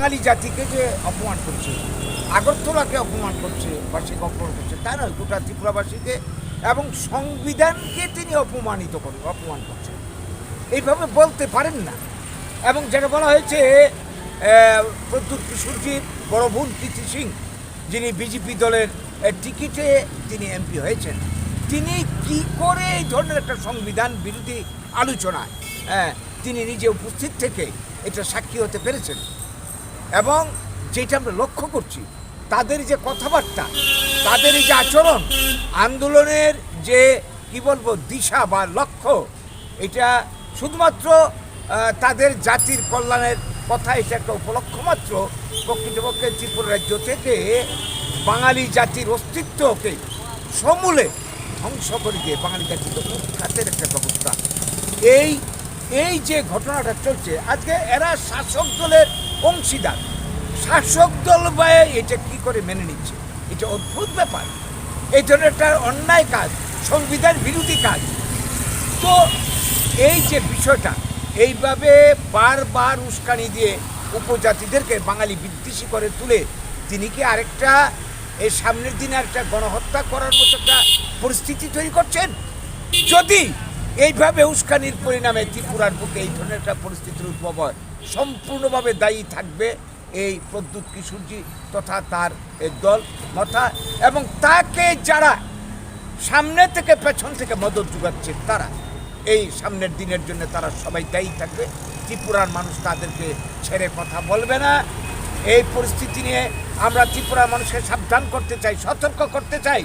বাঙালি জাতিকে যে অপমান করছে, আগরতলাকে অপমান করছে বাসীকে অপমান করছে, তা নয়, গোটা ত্রিপুরাবাসীকে এবং সংবিধানকে তিনি অপমানিত করে, অপমান করছেন এইভাবে বলতে পারেন না। এবং যেটা বলা হয়েছে প্রদ্যুৎ কিশোরজির বড় বোন প্রীতি সিং, যিনি বিজেপি দলের টিকিটে তিনি এমপি হয়েছেন, তিনি কি করে এই ধরনের একটা সংবিধান বিরোধী আলোচনায় তিনি নিজে উপস্থিত থেকে এটা সাক্ষী হতে পেরেছেন? এবং যেটা আমরা লক্ষ্য করছি, তাদের যে কথাবার্তা, তাদের যে আচরণ, আন্দোলনের যে, কি বলব, দিশা বা লক্ষ্য, এটা শুধুমাত্র তাদের জাতির কল্যাণের কথা, এটা একটা উপলক্ষ মাত্র, প্রকৃতপক্ষে ত্রিপুরা রাজ্য থেকে বাঙালি জাতির অস্তিত্বকে সমূলে ধ্বংস করে দিয়ে বাঙালি জাতিকে উৎখাতের একটা ব্যবস্থা। এই এই যে ঘটনাটা চলছে, আজকে এরা শাসক দলের অংশীদার। শাসক দল বায়ে এটা কি করে মেনে নিচ্ছে? এটা অদ্ভুত ব্যাপার। এই ধরনের একটা অন্যায় কাজ, সংবিধান বিরোধী কাজ। তো এই যে বিষয়টা, এইভাবে বারবার উস্কানি দিয়ে উপজাতিদেরকে বাঙালি বিদ্বেষী করে তুলে, তিনি কি আরেকটা এই সামনের দিনে একটা গণহত্যা করার মতো একটা পরিস্থিতি তৈরি করছেন? যদি এইভাবে উস্কানির পরিণামে ত্রিপুরার বুকে এই ধরনের একটা পরিস্থিতির উদ্ভব হয় সম্পূর্ণভাবে দায়ী থাকবে এই প্রদ্যুৎ কিশোরজি তথা তার দল, মথা, এবং তাকে যারা সামনে থেকে পেছন থেকে মদত যোগাচ্ছে তারা, এই সামনের দিনের জন্য তারা সবাই দায়ী থাকবে। ত্রিপুরার মানুষ তাদেরকে ছেড়ে কথা বলবে না। এই পরিস্থিতি নিয়ে আমরা ত্রিপুরার মানুষকে সাবধান করতে চাই, সতর্ক করতে চাই।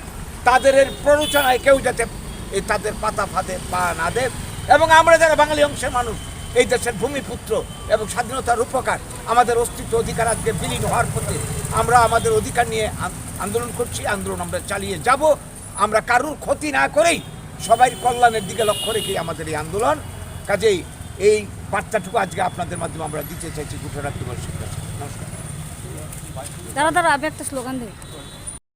তাদের প্ররোচনায় কেউ যাতে তাদের পাতা ফাঁদে পা না দেয়। এবং আমরা যারা বাঙালি অংশের মানুষ এই দেশের ভূমিপুত্র এবং স্বাধীনতার উপকার আমাদের অস্তিত্ব অধিকার আজকে বিলীন হওয়ার পথে আমরা আমাদের অধিকার নিয়ে আন্দোলন করছি, আন্দোলন আমরা চালিয়ে যাব। আমরা কারুর ক্ষতি না করেই সবাই কল্যাণের দিকে লক্ষ্য রেখেই আমাদের এই আন্দোলন। কাজেই এই বার্তাটুকু আজকে আপনাদের মাধ্যমে আমরা দিতে চাইছি গুজরাট দিবসের কাছে নমস্কার। দাঁড়া দাঁড়া আমি একটা স্লোগান দিই।